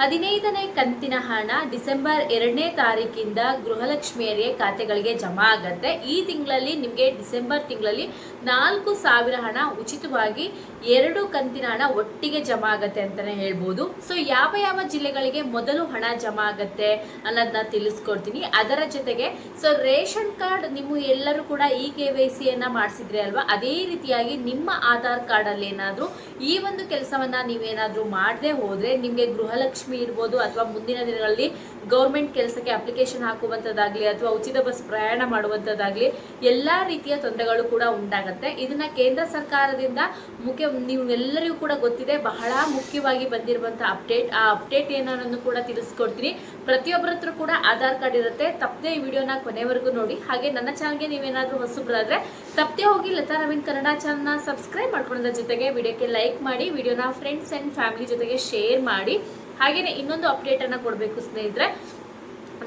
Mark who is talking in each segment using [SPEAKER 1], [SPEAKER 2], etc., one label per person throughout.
[SPEAKER 1] ಹದಿನೈದನೇ ಕಂತಿನ ಹಣ ಡಿಸೆಂಬರ್ ಎರಡನೇ ತಾರೀಕಿಂದ ಗೃಹಲಕ್ಷ್ಮಿಯರಿಗೆ ಖಾತೆಗಳಿಗೆ ಜಮಾ ಆಗತ್ತೆ. ಈ ತಿಂಗಳಲ್ಲಿ ನಿಮಗೆ ಡಿಸೆಂಬರ್ ತಿಂಗಳಲ್ಲಿ ನಾಲ್ಕು ಸಾವಿರ ಹಣ ಉಚಿತವಾಗಿ ಎರಡು ಕಂತಿನ ಹಣ ಒಟ್ಟಿಗೆ ಜಮಾ ಆಗತ್ತೆ ಅಂತಲೇ ಹೇಳ್ಬೋದು. ಸೊ ಯಾವ ಯಾವ ಜಿಲ್ಲೆಗಳಿಗೆ ಮೊದಲು ಹಣ ಜಮಾ ಆಗತ್ತೆ ಅನ್ನೋದನ್ನ ತಿಳಿಸ್ಕೊಡ್ತೀನಿ. ಅದರ ಜೊತೆಗೆ ಸೊ ರೇಷನ್ ಕಾರ್ಡ್ ನಿಮ್ಮ ಎಲ್ಲರೂ ಕೂಡ ಇ ಕೆ ವೈ ಸಿಯನ್ನು ಮಾಡಿಸಿದ್ರೆ ಅಲ್ವಾ? ಅದೇ ರೀತಿಯಾಗಿ ನಿಮ್ಮ ಆಧಾರ್ ಕಾರ್ಡಲ್ಲಿ ಏನಾದರೂ ಈ ಒಂದು ಕೆಲಸವನ್ನು ನೀವೇನಾದರೂ ಮಾಡದೆ ಹೋದರೆ ನಿಮಗೆ ಗೃಹಲಕ್ಷ್ಮಿ ಇರ್ಬೋದು ಅಥವಾ ಮುಂದಿನ ದಿನಗಳಲ್ಲಿ ಗೌರ್ಮೆಂಟ್ ಕೆಲಸಕ್ಕೆ ಅಪ್ಲಿಕೇಶನ್ ಹಾಕುವಂಥದ್ದಾಗಲಿ ಅಥವಾ ಉಚಿತ ಬಸ್ ಪ್ರಯಾಣ ಮಾಡುವಂಥದ್ದಾಗಲಿ ಎಲ್ಲ ರೀತಿಯ ತೊಂದರೆಗಳು ಕೂಡ ಉಂಟಾಗತ್ತೆ. ಇದನ್ನ ಕೇಂದ್ರ ಸರ್ಕಾರದಿಂದ ಮುಖ್ಯ ನೀವು ಎಲ್ಲರಿಗೂ ಕೂಡ ಗೊತ್ತಿದೆ, ಬಹಳ ಮುಖ್ಯವಾಗಿ ಬಂದಿರುವಂಥ ಅಪ್ಡೇಟ್ ಆ ಅಪ್ಡೇಟ್ ಏನನ್ನು ಕೂಡ ತಿಳಿಸ್ಕೊಡ್ತೀನಿ. ಪ್ರತಿಯೊಬ್ಬರ ಹತ್ರ ಕೂಡ ಆಧಾರ್ ಕಾರ್ಡ್ ಇರುತ್ತೆ. ತಪ್ಪದೆ ಈ ವಿಡಿಯೋನ ಕೊನೆವರೆಗೂ ನೋಡಿ. ಹಾಗೆ ನನ್ನ ಚಾನಲ್ಗೆ ನೀವೇನಾದ್ರೂ ಹೊಸಬ್ರಾದ್ರೆ, ತಪ್ಪದೆ ಹೋಗಿ ಲತಾ ನವೀನ್ ಕನ್ನಡ ಚಾನಲ್ನ ಸಬ್ಸ್ಕ್ರೈಬ್ ಮಾಡ್ಕೊಳ್ಳೋದ್ರ ಜೊತೆಗೆ ವಿಡಿಯೋಕ್ಕೆ ಲೈಕ್ ಮಾಡಿ, ವಿಡಿಯೋನ ಫ್ರೆಂಡ್ಸ್ ಆ್ಯಂಡ್ ಫ್ಯಾಮಿಲಿ ಜೊತೆಗೆ ಶೇರ್ ಮಾಡಿ. ಹಾಗೆಯೇ ಇನ್ನೊಂದು ಅಪ್ಡೇಟ್ ಅನ್ನ ಕೊಡಬೇಕು ಸ್ನೇಹಿತರೆ.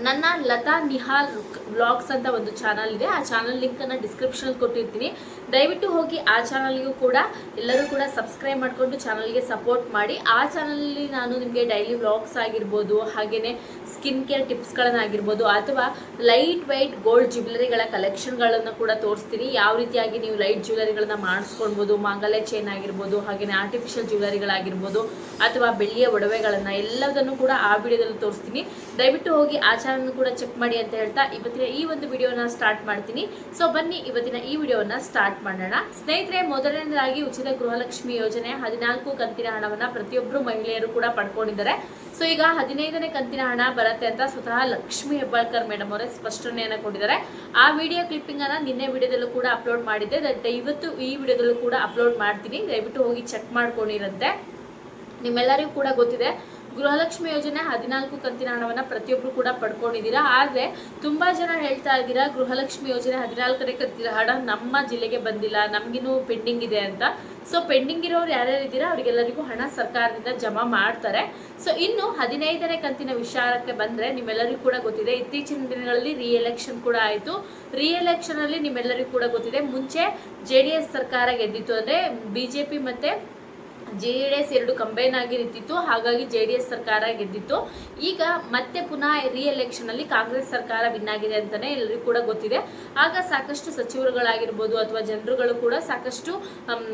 [SPEAKER 1] ನನ್ನ ಲತಾ ನಿಹಾಲ್ ವ್ಲಾಗ್ಸ್ ಅಂತ ಒಂದು ಚಾನಲ್ ಇದೆ. ಆ ಚಾನಲ್ ಲಿಂಕ್ ಅನ್ನ ಡಿಸ್ಕ್ರಿಪ್ಷನ್ ಕೊಟ್ಟಿರ್ತೀನಿ. ದಯವಿಟ್ಟು ಹೋಗಿ ಆ ಚಾನಲ್ಗೂ ಕೂಡ ಎಲ್ಲರೂ ಕೂಡ ಸಬ್ಸ್ಕ್ರೈಬ್ ಮಾಡಿಕೊಂಡು ಚಾನಲ್ಗೆ ಸಪೋರ್ಟ್ ಮಾಡಿ. ಆ ಚಾನಲಲ್ಲಿ ನಾನು ನಿಮಗೆ ಡೈಲಿ ವ್ಲಾಗ್ಸ್ ಆಗಿರ್ಬೋದು ಹಾಗೆಯೇ ಸ್ಕಿನ್ ಕೇರ್ ಟಿಪ್ಸ್ಗಳನ್ನಾಗಿರ್ಬೋದು ಅಥವಾ ಲೈಟ್ ವೈಟ್ ಗೋಲ್ಡ್ ಜ್ಯುವೆಲರಿಗಳ ಕಲೆಕ್ಷನ್ಗಳನ್ನು ಕೂಡ ತೋರಿಸ್ತೀನಿ. ಯಾವ ರೀತಿಯಾಗಿ ನೀವು ಲೈಟ್ ಜ್ಯುವೆಲರಿಗಳನ್ನ ಮಾಡಿಸ್ಕೊಳ್ಬೋದು, ಮಾಂಗಲ್ಯ ಚೈನ್ ಆಗಿರ್ಬೋದು ಹಾಗೆಯೇ ಆರ್ಟಿಫಿಷಿಯಲ್ ಜ್ಯುವೆಲರಿಗಳಾಗಿರ್ಬೋದು, ಅಥವಾ ಬೆಳ್ಳಿಯ ಒಡವೆಗಳನ್ನು ಎಲ್ಲದನ್ನು ಕೂಡ ಆ ವಿಡಿಯೋದಲ್ಲಿ ತೋರಿಸ್ತೀನಿ. ದಯವಿಟ್ಟು ಹೋಗಿ ಆ ಚಾನಲ್ ಕೂಡ ಚೆಕ್ ಮಾಡಿ ಅಂತ ಹೇಳ್ತಾ ಇವತ್ತಿನ ಈ ಒಂದು ವಿಡಿಯೋನ ಸ್ಟಾರ್ಟ್ ಮಾಡ್ತೀನಿ. ಸೊ, ಬನ್ನಿ ಇವತ್ತಿನ ಈ ವಿಡಿಯೋನ ಸ್ಟಾರ್ಟ್ ಮಾಡೋಣ. ಸ್ನೇಹಿತರೆ, ಮೊದಲನೇದಾಗಿ ಉಚಿತ ಗೃಹಲಕ್ಷ್ಮಿ ಯೋಜನೆ ಹದಿನಾಲ್ಕು ಕಂತಿನ ಹಣವನ್ನ ಪ್ರತಿಯೊಬ್ಬರು ಮಹಿಳೆಯರು ಕೂಡ ಪಡ್ಕೊಂಡಿದ್ದಾರೆ. ಸೊ ಈಗ ಹದಿನೈದನೇ ಕಂತಿನ ಹಣ ಬರುತ್ತೆ ಅಂತ ಸ್ವತಃ ಲಕ್ಷ್ಮಿ ಹೆಬ್ಬಾಳ್ಕರ್ ಮೇಡಮ್ ಅವರೇ ಸ್ಪಷ್ಟನೆಯನ್ನು ಕೊಟ್ಟಿದ್ದಾರೆ. ಆ ವಿಡಿಯೋ ಕ್ಲಿಪ್ಪಿಂಗ್ ಅನ್ನ ನಿನ್ನೆ ವಿಡಿಯೋದಲ್ಲೂ ಕೂಡ ಅಪ್ಲೋಡ್ ಮಾಡಿದ್ದೆ. ದಟ್ ಇವತ್ತು ಈ ವಿಡಿಯೋದಲ್ಲೂ ಕೂಡ ಅಪ್ಲೋಡ್ ಮಾಡ್ತೀನಿ. ದಯವಿಟ್ಟು ಹೋಗಿ ಚೆಕ್ ಮಾಡ್ಕೊಂಡಿರಂತೆ. ನಿಮ್ಮೆಲ್ಲರಿಗೂ ಕೂಡ ಗೊತ್ತಿದೆ. ಗೃಹಲಕ್ಷ್ಮಿ ಯೋಜನೆ ಹದಿನಾಲ್ಕು ಕಂತಿನ ಹಣವನ್ನ ಪ್ರತಿಯೊಬ್ಬರು ಕೂಡ ಪಡ್ಕೊಂಡಿದ್ದೀರಾ? ಆದರೆ ತುಂಬಾ ಜನ ಹೇಳ್ತಾ ಇದ್ದೀರಾ, ಗೃಹಲಕ್ಷ್ಮಿ ಯೋಜನೆ ಹದಿನಾಲ್ಕನೇ ಕಂತಿನ ಹಣ ನಮ್ಮ ಜಿಲ್ಲೆಗೆ ಬಂದಿಲ್ಲ ನಮಗಿನೂ ಪೆಂಡಿಂಗ್ ಇದೆ ಅಂತ. ಸೊ ಪೆಂಡಿಂಗ್ ಇರೋರು ಯಾರ್ಯಾರು ಇದ್ದೀರಾ? ಅವರಿಗೆಲ್ಲರಿಗೂ ಹಣ ಸರ್ಕಾರದಿಂದ ಜಮಾ ಮಾಡ್ತಾರೆ. ಸೊ ಇನ್ನು ಹದಿನೈದನೇ ಕಂತಿನ ವಿಚಾರಕ್ಕೆ ಬಂದ್ರೆ ನಿಮ್ಮೆಲ್ಲರಿಗೂ ಕೂಡ ಗೊತ್ತಿದೆ, ಇತ್ತೀಚಿನ ದಿನಗಳಲ್ಲಿ ರೀ ಎಲೆಕ್ಷನ್ ಕೂಡ ಆಯಿತು. ರೀ ಎಲೆಕ್ಷನ್ ಅಲ್ಲಿ ನಿಮ್ಮೆಲ್ಲರಿಗೂ ಕೂಡ ಗೊತ್ತಿದೆ, ಮುಂಚೆ ಜೆ ಡಿ ಎಸ್ ಸರ್ಕಾರ ಗೆದ್ದಿತ್ತು ಅಂದ್ರೆ ಬಿಜೆಪಿ ಮತ್ತೆ ಜೆ ಡಿ ಎಸ್ ಎರಡು ಕಂಬೈನ್ ಆಗಿ ನಿಂತಿತ್ತು. ಹಾಗಾಗಿ ಜೆ ಡಿ ಎಸ್ ಸರ್ಕಾರ ಗೆದ್ದಿತ್ತು. ಈಗ ಮತ್ತೆ ಪುನಃ ರಿ ಎಲೆಕ್ಷನ್ ಅಲ್ಲಿ ಕಾಂಗ್ರೆಸ್ ಸರ್ಕಾರ ವಿನ್ ಆಗಿದೆ ಅಂತಾನೆ ಎಲ್ಲರಿಗೂ ಕೂಡ ಗೊತ್ತಿದೆ. ಆಗ ಸಾಕಷ್ಟು ಸಚಿವರುಗಳಾಗಿರ್ಬೋದು ಅಥವಾ ಜನರುಗಳು ಕೂಡ ಸಾಕಷ್ಟು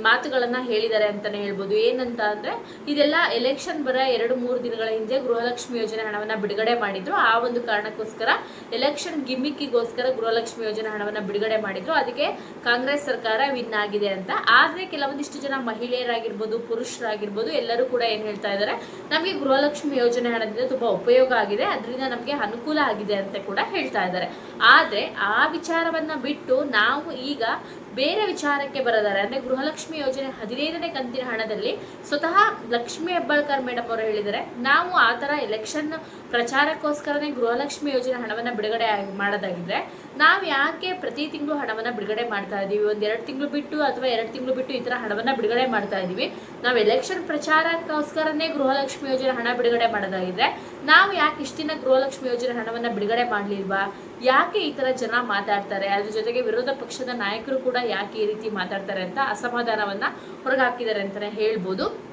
[SPEAKER 1] ಮಾತುಗಳನ್ನು ಹೇಳಿದ್ದಾರೆ ಅಂತಾನೆ ಹೇಳ್ಬೋದು. ಏನಂತ ಅಂದ್ರೆ, ಇದೆಲ್ಲ ಎಲೆಕ್ಷನ್ ಬರ ಎರಡು ಮೂರು ದಿನಗಳ ಹಿಂದೆ ಗೃಹಲಕ್ಷ್ಮಿ ಯೋಜನೆ ಹಣವನ್ನ ಬಿಡುಗಡೆ ಮಾಡಿದ್ರು. ಆ ಒಂದು ಕಾರಣಕ್ಕೋಸ್ಕರ ಎಲೆಕ್ಷನ್ ಗಿಮಿಕ್ಕಿಗೋಸ್ಕರ ಗೃಹಲಕ್ಷ್ಮಿ ಯೋಜನೆ ಹಣವನ್ನ ಬಿಡುಗಡೆ ಮಾಡಿದ್ರು. ಅದಕ್ಕೆ ಕಾಂಗ್ರೆಸ್ ಸರ್ಕಾರ ವಿನ್ ಆಗಿದೆ ಅಂತ. ಆದ್ರೆ ಕೆಲವೊಂದಿಷ್ಟು ಜನ ಮಹಿಳೆಯರಾಗಿರ್ಬೋದು ಪುರುಷರಾಗಿರ್ಬೋದು, ಎಲ್ಲರೂ ಕೂಡ ಏನು ಹೇಳ್ತಾ ಇದ್ದಾರೆ ನಮಗೆ ಗೃಹಲಕ್ಷ್ಮಿ ಯೋಜನೆ ಹಣದಿಂದ ತುಂಬ ಉಪಯೋಗ ಆಗಿದೆ, ಅದರಿಂದ ನಮಗೆ ಅನುಕೂಲ ಆಗಿದೆ ಅಂತ ಕೂಡ ಹೇಳ್ತಾ ಇದ್ದಾರೆ ಆದರೆ ಆ ವಿಚಾರವನ್ನ ಬಿಟ್ಟು ನಾವು ಈಗ ಬೇರೆ ವಿಚಾರಕ್ಕೆ ಬರೋದಾರೆ. ಅಂದರೆ ಗೃಹಲಕ್ಷ್ಮಿ ಯೋಜನೆ ಹದಿನೈದನೇ ಕಂತಿನ ಹಣದಲ್ಲಿ ಸ್ವತಃ ಲಕ್ಷ್ಮಿ ಹೆಬ್ಬಾಳ್ಕರ್ ಮೇಡಮ್ ಅವರು ಹೇಳಿದ್ದಾರೆ ನಾವು ಆ ಥರ ಎಲೆಕ್ಷನ್ ಪ್ರಚಾರಕ್ಕೋಸ್ಕರನೇ ಗೃಹಲಕ್ಷ್ಮಿ ಯೋಜನೆ ಹಣವನ್ನು ಬಿಡುಗಡೆ ಮಾಡೋದಾಗಿದ್ರೆ ನಾವು ಯಾಕೆ ಪ್ರತಿ ತಿಂಗಳು ಹಣವನ್ನ ಬಿಡುಗಡೆ ಮಾಡ್ತಾ ಇದೀವಿ? ಒಂದ್ ಎರಡು ತಿಂಗಳು ಬಿಟ್ಟು ಅಥವಾ ಎರಡು ತಿಂಗಳು ಬಿಟ್ಟು ಈ ತರ ಹಣವನ್ನ ಬಿಡುಗಡೆ ಮಾಡ್ತಾ ಇದೀವಿ. ನಾವು ಎಲೆಕ್ಷನ್ ಪ್ರಚಾರಕ್ಕೋಸ್ಕರನೇ ಗೃಹಲಕ್ಷ್ಮಿ ಯೋಜನೆ ಹಣ ಬಿಡುಗಡೆ ಮಾಡೋದಾಗಿದ್ರೆ ನಾವು ಯಾಕೆ ಇಷ್ಟಿನ ಗೃಹಲಕ್ಷ್ಮಿ ಯೋಜನೆ ಹಣವನ್ನ ಬಿಡುಗಡೆ ಮಾಡ್ಲಿಲ್ವಾ? ಯಾಕೆ ಈ ತರ ಜನ ಮಾತಾಡ್ತಾರೆ? ಅದ್ರ ಜೊತೆಗೆ ವಿರೋಧ ಪಕ್ಷದ ನಾಯಕರು ಕೂಡ ಯಾಕೆ ಈ ರೀತಿ ಮಾತಾಡ್ತಾರೆ ಅಂತ ಅಸಮಾಧಾನವನ್ನ ಹೊರಗಾಕಿದ್ದಾರೆ ಅಂತಾನೆ ಹೇಳ್ಬೋದು.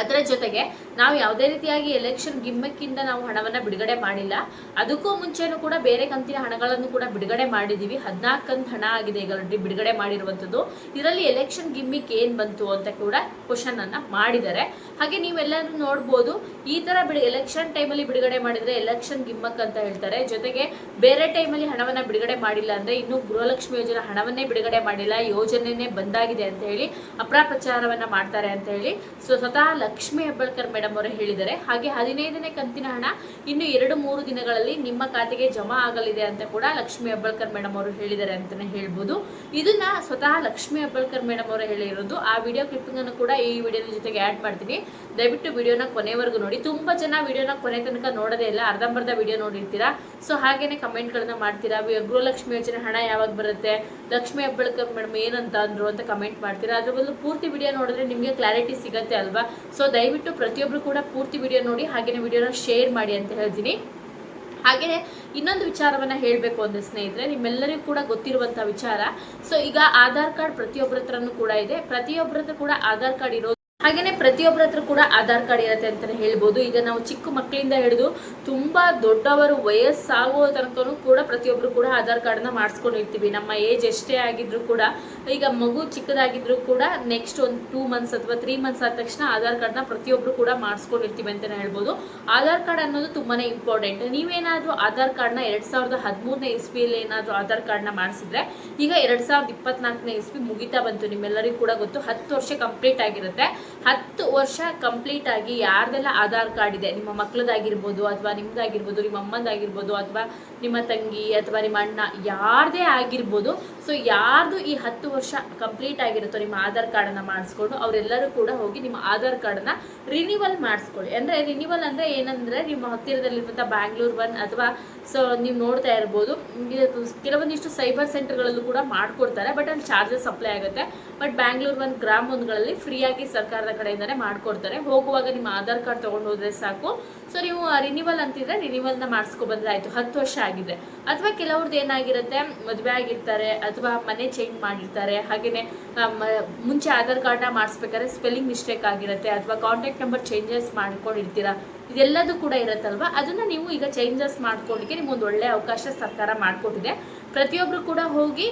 [SPEAKER 1] ಅದರ ಜೊತೆಗೆ ನಾವು ಯಾವುದೇ ರೀತಿಯಾಗಿ ಎಲೆಕ್ಷನ್ ಗಿಮ್ಮಕ್ಕಿಂದ ನಾವು ಹಣವನ್ನ ಬಿಡುಗಡೆ ಮಾಡಿಲ್ಲ. ಅದಕ್ಕೂ ಮುಂಚೆನೂ ಕೂಡ ಬೇರೆ ಕಂತಿನ ಹಣಗಳನ್ನು ಕೂಡ ಬಿಡುಗಡೆ ಮಾಡಿದ್ದೀವಿ ಹದಿನಾಲ್ಕು ಕಂತು ಹಣ ಆಗಿದೆ ಈಗ ಬಿಡುಗಡೆ ಮಾಡಿರುವಂಥದ್ದು ಇದರಲ್ಲಿ ಎಲೆಕ್ಷನ್ ಗಿಮ್ಮಿಕ್ ಏನು ಬಂತು ಅಂತ ಕೂಡ ಕ್ವಶನ್ ಅನ್ನು ಮಾಡಿದ್ದಾರೆ. ಹಾಗೆ ನೀವೆಲ್ಲರೂ ನೋಡ್ಬೋದು, ಈ ಥರ ಬಿಡು ಎಲೆಕ್ಷನ್ ಟೈಮಲ್ಲಿ ಬಿಡುಗಡೆ ಮಾಡಿದರೆ ಎಲೆಕ್ಷನ್ ಗಿಮ್ಮಕ್ ಅಂತ ಹೇಳ್ತಾರೆ. ಜೊತೆಗೆ ಬೇರೆ ಟೈಮಲ್ಲಿ ಹಣವನ್ನು ಬಿಡುಗಡೆ ಮಾಡಿಲ್ಲ ಅಂದ್ರೆ ಇನ್ನೂ ಗೃಹಲಕ್ಷ್ಮಿ ಯೋಜನೆ ಹಣವನ್ನೇ ಬಿಡುಗಡೆ ಮಾಡಿಲ್ಲ, ಯೋಜನೆನೇ ಬಂದಾಗಿದೆ ಅಂತ ಹೇಳಿ ಅಪ್ರಾಪ್ರಚಾರವನ್ನು ಮಾಡ್ತಾರೆ ಅಂತ ಹೇಳಿ. ಸೊ ಸ್ವತಃ ಲಕ್ಷ್ಮಿ ಹೆಬ್ಬಾಳ್ಕರ್ ಮೇಡಮ್ ಅವರು ಹೇಳಿದ್ದಾರೆ. ಹಾಗೆ ಹದಿನೈದನೇ ಕಂತಿನ ಹಣ ಇನ್ನು ಎರಡು ಮೂರು ದಿನಗಳಲ್ಲಿ ನಿಮ್ಮ ಖಾತೆಗೆ ಜಮಾ ಆಗಲಿದೆ ಅಂತ ಕೂಡ ಲಕ್ಷ್ಮಿ ಹೆಬ್ಬಾಳ್ಕರ್ ಮೇಡಮ್ ಅವರು ಹೇಳಿದ್ದಾರೆ ಅಂತಾನೆ ಹೇಳ್ಬೋದು. ಇದನ್ನ ಸ್ವತಃ ಲಕ್ಷ್ಮಿ ಹೆಬ್ಬಾಳ್ಕರ್ ಮೇಡಮ್ ಅವರು ಹೇಳಿರೋದು. ಆ ವಿಡಿಯೋ ಕ್ಲಿಪ್ಪಿಂಗ್ ಅನ್ನು ಕೂಡ ಈ ವಿಡಿಯೋದ ಜೊತೆಗೆ ಆ್ಯಡ್ ಮಾಡ್ತೀನಿ. ದಯವಿಟ್ಟು ವಿಡಿಯೋನ ಕೊನೆವರೆಗೂ ನೋಡಿ. ತುಂಬಾ ಜನ ವಿಡಿಯೋನ ಕೊನೆ ತನಕ ನೋಡೋದೇ ಇಲ್ಲ. ಅರ್ಧಂಬರ್ಧ ವಿಡಿಯೋ ನೋಡಿರ್ತೀರಾ. ಸೊ ಹಾಗೇನೆ ಕಮೆಂಟ್ಗಳನ್ನ ಮಾಡ್ತೀರಾ. ಗೃಹಲಕ್ಷ್ಮಿ ಯೋಜನೆ ಹಣ ಯಾವಾಗ ಬರುತ್ತೆ? ಲಕ್ಷ್ಮಿ ಹೆಬ್ಬಾಳ್ಕರ್ ಮೇಡಮ್ ಏನಂತ ಅಂದ್ರು ಅಂತ ಕಮೆಂಟ್ ಮಾಡ್ತೀರಾ. ಅದ್ರ ಬದಲು ಪೂರ್ತಿ ವಿಡಿಯೋ ನೋಡಿದ್ರೆ ನಿಮಗೆ ಕ್ಲಾರಿಟಿ ಸಿಗತ್ತೆ ಅಲ್ವಾ? ಸೊ ದಯವಿಟ್ಟು ಪ್ರತಿಯೊಬ್ರು ಕೂಡ ಪೂರ್ತಿ ವಿಡಿಯೋ ನೋಡಿ ಹಾಗೆಯೇ ವಿಡಿಯೋನ ಶೇರ್ ಮಾಡಿ ಅಂತ ಹೇಳ್ತೀನಿ. ಹಾಗೆಯೇ ಇನ್ನೊಂದು ವಿಚಾರವನ್ನ ಹೇಳಬೇಕು ಅಂದ್ರೆ ಸ್ನೇಹಿತರೆ, ನಿಮ್ಮೆಲ್ಲರಿಗೂ ಕೂಡ ಗೊತ್ತಿರುವಂತ ವಿಚಾರ. ಸೊ ಈಗ ಆಧಾರ್ ಕಾರ್ಡ್ ಪ್ರತಿಯೊಬ್ಬರ ಹತ್ರನೂ ಕೂಡ ಇದೆ. ಪ್ರತಿಯೊಬ್ಬರ ಕೂಡ ಆಧಾರ್ ಕಾರ್ಡ್ ಇರೋದು ಹಾಗೇನೆ ಪ್ರತಿಯೊಬ್ಬರ ಹತ್ರ ಕೂಡ ಆಧಾರ್ ಕಾರ್ಡ್ ಇರುತ್ತೆ ಅಂತಾನೆ ಹೇಳ್ಬೋದು. ಈಗ ನಾವು ಚಿಕ್ಕ ಮಕ್ಕಳಿಂದ ಹಿಡಿದು ತುಂಬಾ ದೊಡ್ಡವರು, ವಯಸ್ಸಾಗುವ ತನಕನೂ ಕೂಡ ಪ್ರತಿಯೊಬ್ರು ಕೂಡ ಆಧಾರ್ ಕಾರ್ಡನ್ನ ಮಾಡಿಸ್ಕೊಂಡಿರ್ತೀವಿ. ನಮ್ಮ ಏಜ್ ಎಷ್ಟೇ ಆಗಿದ್ರು ಕೂಡ, ಈಗ ಮಗು ಚಿಕ್ಕದಾಗಿದ್ರು ಕೂಡ ನೆಕ್ಸ್ಟ್ ಒಂದು ಟೂ ಮಂತ್ಸ್ ಅಥವಾ ತ್ರೀ ಮಂತ್ಸ್ ಆದ ತಕ್ಷಣ ಆಧಾರ್ ಕಾರ್ಡ್ನ ಪ್ರತಿಯೊಬ್ಬರು ಕೂಡ ಮಾಡಿಸ್ಕೊಂಡಿರ್ತೀವಿ ಅಂತಾನೆ ಹೇಳ್ಬೋದು. ಆಧಾರ್ ಕಾರ್ಡ್ ಅನ್ನೋದು ತುಂಬಾನೇ ಇಂಪಾರ್ಟೆಂಟ್ ನೀವೇನಾದ್ರು ಆಧಾರ್ ಕಾರ್ಡ್ನ ಎರಡ್ ಸಾವಿರದ ಹದಿಮೂರನೇ ಇಸ್ವಿಯಲ್ಲಿ ಏನಾದ್ರು ಆಧಾರ್ ಕಾರ್ಡ್ನ ಮಾಡಿಸಿದ್ರೆ, ಈಗ ಎರಡ್ ಸಾವಿರದ ಇಪ್ಪತ್ನಾಲ್ಕನೇ ಇಸ್ವಿ ಮುಗಿತಾ ಬಂತು. ನಿಮ್ಮೆಲ್ಲರಿಗೂ ಕೂಡ ಗೊತ್ತು, ಹತ್ತು ವರ್ಷ ಕಂಪ್ಲೀಟ್ ಆಗಿರುತ್ತೆ. ಹತ್ತು ವರ್ಷ ಕಂಪ್ಲೀಟ್ ಆಗಿ ಯಾರ್ದೆಲ್ಲ ಆಧಾರ್ ಕಾರ್ಡ್ ಇದೆ? ನಿಮ್ಮ ಮಕ್ಕಳದಾಗಿರ್ಬೋದು ಅಥವಾ ನಿಮ್ದಾಗಿರ್ಬೋದು, ನಿಮ್ಮ ಅಮ್ಮಂದಾಗಿರ್ಬೋದು ಅಥವಾ ನಿಮ್ಮ ತಂಗಿ ಅಥವಾ ನಿಮ್ಮ ಅಣ್ಣ ಯಾರ್ದೇ ಆಗಿರ್ಬೋದು. ಸೊ ಯಾರ್ದು ಈ ಹತ್ತು ವರ್ಷ ಕಂಪ್ಲೀಟ್ ಆಗಿರುತ್ತೋ ನಿಮ್ಮ ಆಧಾರ್ ಕಾರ್ಡನ್ನ ಮಾಡಿಸ್ಕೊಂಡು ಅವರೆಲ್ಲರೂ ಕೂಡ ಹೋಗಿ ನಿಮ್ಮ ಆಧಾರ್ ಕಾರ್ಡನ್ನ ರಿನಿವಲ್ ಮಾಡಿಸ್ಕೊಳ್ಳಿ. ಅಂದ್ರೆ ರಿನಿವಲ್ ಅಂದ್ರೆ ಏನಂದ್ರೆ ನಿಮ್ಮ ಹತ್ತಿರದಲ್ಲಿರುವಂಥ ಬ್ಯಾಂಗ್ಳೂರ್ ಒನ್ ಅಥವಾ ಸೊ ನೀವು ನೋಡ್ತಾ ಇರ್ಬೋದು. ಕೆಲವೊಂದಿಷ್ಟು ಸೈಬರ್ ಸೆಂಟರ್ಗಳಲ್ಲೂ ಕೂಡ ಮಾಡ್ಕೊಡ್ತಾರೆ ಬಟ್ ಅಲ್ಲಿ ಚಾರ್ಜಸ್ ಅಪ್ಲೈ ಆಗುತ್ತೆ. ಬಟ್ ಬ್ಯಾಂಗ್ಳೂರ್ ಒನ್ ಗ್ರಾಮ್ ಒಂದ್ಗಳಲ್ಲಿ ಫ್ರೀಯಾಗಿ ಸರ್ಕಾರದ ಕಡೆಯಿಂದನೇ ಮಾಡ್ಕೊಡ್ತಾರೆ. ಹೋಗುವಾಗ ನಿಮ್ಮ ಆಧಾರ್ ಕಾರ್ಡ್ ತಗೊಂಡು ಹೋದ್ರೆ ಸಾಕು. ಸೊ ನೀವು ರಿನಿವಲ್ ಅಂತಿದ್ರೆ ರಿನಿವಲ್ನ ಮಾಡಿಸ್ಕೊ ಬಂದ್ರೆ ಆಯ್ತು ಹತ್ತು ವರ್ಷ ಆಗಿದೆ. ಅಥವಾ ಕೆಲವ್ರದ್ದು ಏನಾಗಿರುತ್ತೆ, ಮದುವೆ ಆಗಿರ್ತಾರೆ, ಅಥವಾ ಮನೆ ಚೇಂಜ್ ಮಾಡಿರ್ತಾರೆ. ಹಾಗೆಯೇ ಮುಂಚೆ ಆಧಾರ್ ಕಾರ್ಡ್ನ ಮಾಡಿಸ್ಬೇಕಾದ್ರೆ ಸ್ಪೆಲ್ಲಿಂಗ್ ಮಿಸ್ಟೇಕ್ ಆಗಿರುತ್ತೆ, ಅಥವಾ ಕಾಂಟ್ಯಾಕ್ಟ್ ನಂಬರ್ ಚೇಂಜಸ್ ಮಾಡ್ಕೊಂಡಿರ್ತೀರಾ. ಇದೆಲ್ಲದೂ ಕೂಡ ಇರುತ್ತಲ್ವ? ಅದನ್ನ ನೀವು ಈಗ ಚೇಂಜಸ್ ಮಾಡ್ಕೊಳ್ಳಿಕ್ಕೆ ನಿಮಗೊಂದು ಒಳ್ಳೆ ಅವಕಾಶ ಸರ್ಕಾರ ಮಾಡಿಕೊಟ್ಟಿದೆ. ಪ್ರತಿಯೊಬ್ಬರು ಕೂಡ ಹೋಗಿ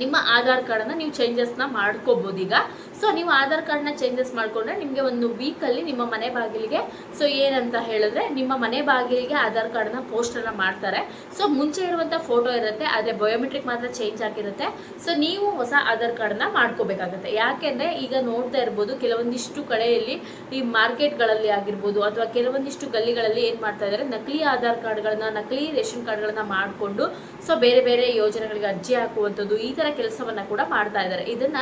[SPEAKER 1] ನಿಮ್ಮ ಆಧಾರ್ ಕಾರ್ಡನ್ನು ನೀವು ಚೇಂಜಸ್ನ ಮಾಡ್ಕೋಬೋದು ಈಗ. ಸೊ ನೀವು ಆಧಾರ್ ಕಾರ್ಡ್ನ ಚೇಂಜಸ್ ಮಾಡ್ಕೊಂಡ್ರೆ ನಿಮಗೆ ಒಂದು ವೀಕಲ್ಲಿ ನಿಮ್ಮ ಮನೆ ಬಾಗಿಲಿಗೆ ಸೊ ಏನಂತ ಹೇಳಿದ್ರೆ ನಿಮ್ಮ ಮನೆ ಬಾಗಿಲಿಗೆ ಆಧಾರ್ ಕಾರ್ಡ್ನ ಪೋಸ್ಟನ್ನು ಮಾಡ್ತಾರೆ. ಸೊ ಮುಂಚೆ ಇರುವಂಥ ಫೋಟೋ ಇರುತ್ತೆ ಆದರೆ ಬಯೋಮೆಟ್ರಿಕ್ ಮಾತ್ರ ಚೇಂಜ್ ಆಗಿರುತ್ತೆ. ಸೊ ನೀವು ಹೊಸ ಆಧಾರ್ ಕಾರ್ಡ್ನ ಮಾಡ್ಕೋಬೇಕಾಗುತ್ತೆ. ಯಾಕೆಂದ್ರೆ ಈಗ ನೋಡ್ತಾ ಇರ್ಬೋದು, ಕೆಲವೊಂದಿಷ್ಟು ಕಡೆಯಲ್ಲಿ ಈ ಮಾರ್ಕೆಟ್ಗಳಲ್ಲಿ ಆಗಿರ್ಬೋದು ಅಥವಾ ಕೆಲವೊಂದಿಷ್ಟು ಗಲ್ಲಿಗಳಲ್ಲಿ ಏನು ಮಾಡ್ತಾ ಇದ್ದಾರೆ ನಕಲಿ ಆಧಾರ್ ಕಾರ್ಡ್ಗಳನ್ನ, ನಕಲಿ ರೇಷನ್ ಕಾರ್ಡ್ಗಳನ್ನ ಮಾಡಿಕೊಂಡು ಸೊ ಬೇರೆ ಬೇರೆ ಯೋಜನೆಗಳಿಗೆ ಅರ್ಜಿ ಹಾಕುವಂಥದ್ದು ಈ ಥರ ಕೆಲಸವನ್ನ ಕೂಡ ಮಾಡ್ತಾ ಇದ್ದಾರೆ ಇದನ್ನ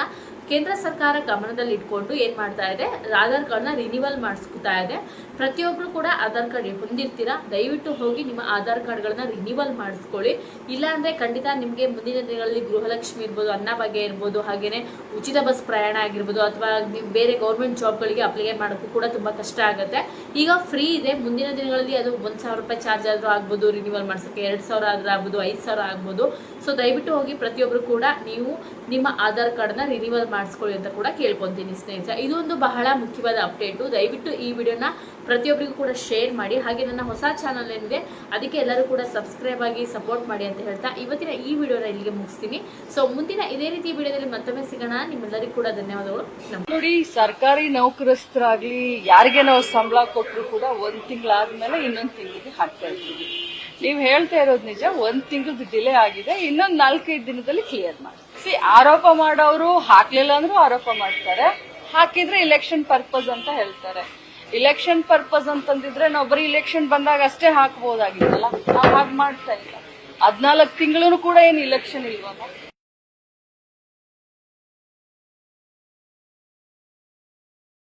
[SPEAKER 1] ಕೇಂದ್ರ ಸರ್ಕಾರ ಗಮನದಲ್ಲಿ ಇಟ್ಕೊಂಡು ಏನ್ ಮಾಡ್ತಾ ಇದೆ? ಆಧಾರ್ ಕಾರ್ಡ್ನ ರಿನಿವಲ್ ಮಾಡಿಸ್ಕೊತಾ ಇದೆ. ಪ್ರತಿಯೊಬ್ರು ಕೂಡ ಆಧಾರ್ ಕಾರ್ಡ್ ಹೊಂದಿರ್ತೀರಾ? ದಯವಿಟ್ಟು ಹೋಗಿ ನಿಮ್ಮ ಆಧಾರ್ ಕಾರ್ಡ್ಗಳನ್ನ ರಿನಿವಲ್ ಮಾಡಿಸ್ಕೊಳ್ಳಿ. ಇಲ್ಲ ಅಂದ್ರೆ ಖಂಡಿತ ನಿಮಗೆ ಮುಂದಿನ ದಿನಗಳಲ್ಲಿ ಗೃಹಲಕ್ಷ್ಮಿ ಇರ್ಬೋದು ಅನ್ನಭಾಗ್ಯ ಇರ್ಬೋದು, ಹಾಗೇನೆ ಉಚಿತ ಬಸ್ ಪ್ರಯಾಣ ಆಗಿರ್ಬೋದು, ಅಥವಾ ಬೇರೆ ಗೌರ್ಮೆಂಟ್ ಜಾಬ್ಗಳಿಗೆ ಅಪ್ಲೈ ಮಾಡೋಕ್ಕೂ ಕೂಡ ತುಂಬಾ ಕಷ್ಟ ಆಗುತ್ತೆ. ಈಗ ಫ್ರೀ ಇದೆ. ಮುಂದಿನ ದಿನಗಳಲ್ಲಿ ಅದು ಒಂದ್ ಸಾವಿರ ರೂಪಾಯಿ ಚಾರ್ಜ್ ಆದ್ರೂ ಆಗ್ಬೋದು ರಿನಿವಲ್ ಮಾಡ್ಸೋಕ್ಕೆ ಎರಡು ಸಾವಿರ ಆದ್ರೂ ಆಗ್ಬೋದು, ಐದು ಸಾವಿರ ಆಗ್ಬೋದು. ಸೊ ದಯವಿಟ್ಟು ಹೋಗಿ ಪ್ರತಿಯೊಬ್ಬರು ಕೂಡ ನೀವು ನಿಮ್ಮ ಆಧಾರ್ ಕಾರ್ಡ್ನ ರಿನಿವಲ್ ಮಾಡಿಸ್ಕೊಳ್ಳಿ ಅಂತ ಕೂಡ ಕೇಳ್ಕೊತೀನಿ ಸ್ನೇಹಿತರೆ. ಇದೊಂದು ಬಹಳ ಮುಖ್ಯವಾದ ಅಪ್ಡೇಟು ದಯವಿಟ್ಟು ಈ ವಿಡಿಯೋನ ಪ್ರತಿಯೊಬ್ಬರಿಗೂ ಕೂಡ ಶೇರ್ ಮಾಡಿ. ಹಾಗೆ ನನ್ನ ಹೊಸ ಚಾನಲ್ ಏನಿದೆ, ಅದಕ್ಕೆ ಎಲ್ಲರೂ ಕೂಡ ಸಬ್ಸ್ಕ್ರೈಬ್ ಆಗಿ ಸಪೋರ್ಟ್ ಮಾಡಿ ಅಂತ ಹೇಳ್ತಾ ಇವತ್ತಿನ ಈ ವಿಡಿಯೋನ ಇಲ್ಲಿಗೆ ಮುಗಿಸ್ತೀನಿ. ಸೊ ಮುಂದಿನ ಇದೇ ರೀತಿ ವಿಡಿಯೋದಲ್ಲಿ ಮತ್ತೊಮ್ಮೆ ಸಿಗೋಣ. ನಿಮ್ಮೆಲ್ಲರಿಗೂ ಕೂಡ ಧನ್ಯವಾದಗಳು.
[SPEAKER 2] ನೋಡಿ, ಸರ್ಕಾರಿ ನೌಕರಸ್ಥರಾಗ್ಲಿ, ಯಾರಿಗೆ ನಾವು ಸಂಬಳ ಕೊಟ್ಟರು ಕೂಡ ಒಂದು ತಿಂಗಳಾದ್ಮೇಲೆ ಇನ್ನೊಂದು ತಿಂಗಳಿಗೆ ಹಾಕ್ತಾ ಇರ್ತೀವಿ ನೀವು ಹೇಳ್ತಾ ಇರೋದು ನಿಜ, ಒಂದು ತಿಂಗಳದ್ದು ಡಿಲೇ ಆಗಿದೆ, ಇನ್ನೊಂದು ನಾಲ್ಕೈದು ದಿನದಲ್ಲಿ ಕ್ಲಿಯರ್ ಮಾಡಿ ಸಿ, ಆರೋಪ ಮಾಡೋರು ಹಾಕ್ಲಿಲ್ಲ ಅಂದ್ರೂ ಆರೋಪ ಮಾಡ್ತಾರೆ. ಹಾಕಿದ್ರೆ ಇಲೆಕ್ಷನ್ ಪರ್ಪಸ್ ಅಂತ ಹೇಳ್ತಾರೆ. ಇಲೆಕ್ಷನ್ ಪರ್ಪಸ್ ಅಂತಂದಿದ್ರೆ ನಾವು ಬರೀ ಇಲೆಕ್ಷನ್ ಬಂದಾಗ ಅಷ್ಟೇ ಹಾಕ್ಬೋದಾಗಿತ್ತಲ್ಲ? ನಾವು ಹಾಗೆ ಮಾಡ್ತಾ ಇಲ್ಲ. ಹದ್ನಾಲ್ಕು ತಿಂಗಳು ಕೂಡ ಏನು ಇಲೆಕ್ಷನ್ ಇಲ್ವಲ್ಲ?